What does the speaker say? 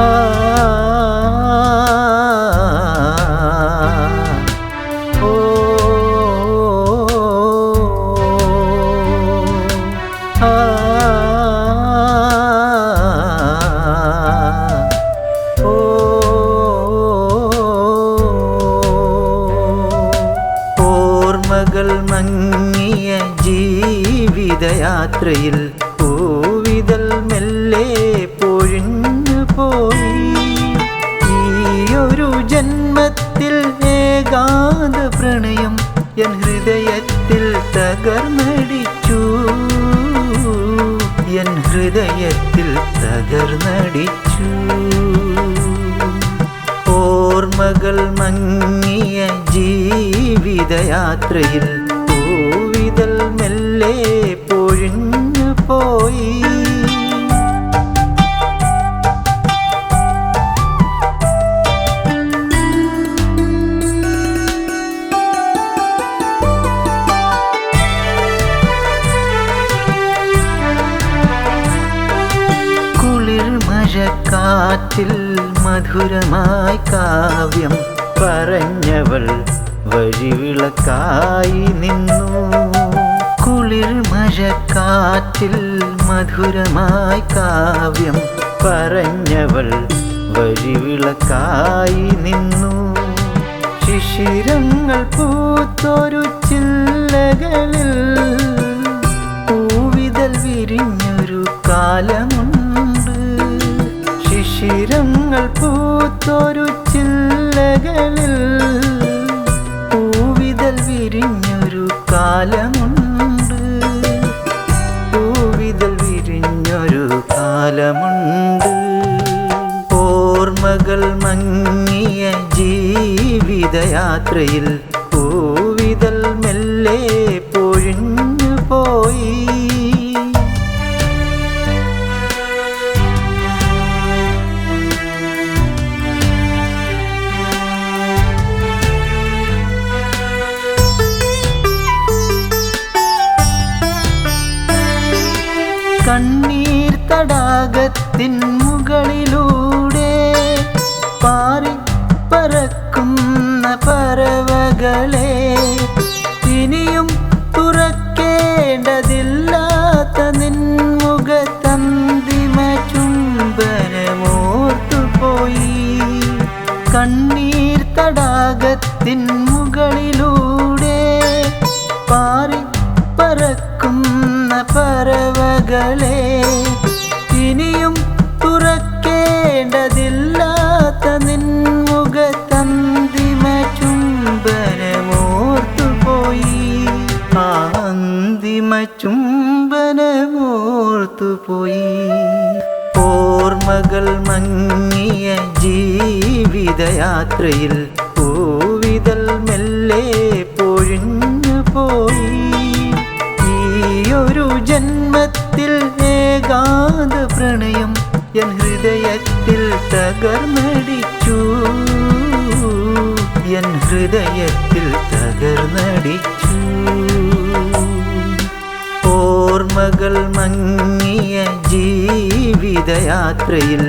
ിയ മങ്ങിയ ജീവിതയാത്രയിൽ കോവിതൽ മെല്ല പോയി ഈയൊരു ജന്മത്തിൽ ഏകാന്ത പ്രണയം എൻ ഹൃദയത്തിൽ തകർന്നടിച്ചു. എൻ ഹൃദയത്തിൽ തകർന്നടിച്ചു. ഓർമ്മകൾ മങ്ങിയ ജീവിതയാത്രയിൽ പൂവിതൽ മെല്ലെ മഴക്കാറ്റിൽ മധുരമായി കാവ്യം പറഞ്ഞവൾ വഴിവിളക്കായി നിന്നു. കുളിർ മഴക്കാറ്റിൽ മധുരമായി കാവ്യം പറഞ്ഞവൾ വഴിവിളക്കായി നിന്നു. ശിശിരങ്ങൾ പൂത്തൊരു ചില്ലകളിൽ പൂവിതൽ വിരിഞ്ഞൊരു കാലമുണ്ട്. പൂത്തൊരു ചില്ലകളിൽ പൂവിതൽ വിരിഞ്ഞൊരു കാലമുണ്ട്. പൂവിതൽ വിരിഞ്ഞൊരു കാലമുണ്ട്. ഓർമ്മകൾ മങ്ങിയ ജീവിതയാത്രയിൽ തടാകത്തിൻ മുകളിലൂടെ പാറി പറക്കുന്ന പറവകളെ ഇനിയും തുറക്കേണ്ടതില്ലാത്ത നിൻമുഖത്തന്തിമ ചുംബനമോർത്തുപോയി. കണ്ണീർ തടാകത്തിൻ മുകളിലൂടെ പാറി പറക്കുന്ന പറവകളെ ഇനിയും തുറക്കേണ്ടതില്ലാത്ത നിൻമുഖത്തന്തിമ ചുംബനമോർത്തുപോയി. ആ അന്തിമ ചുംബനമോർത്തുപോയി. ഓർമ്മകൾ മങ്ങിയ ജീവിതയാത്രയിൽ പൂവിതൽ മെല്ലെ പ്രണയം എൻ ഹൃദയത്തിൽ തകർന്നടിച്ചു. എൻ ഹൃദയത്തിൽ തകർന്നടിച്ചു. ഓർമ്മകൾ മങ്ങിയ ജീവിതയാത്രയിൽ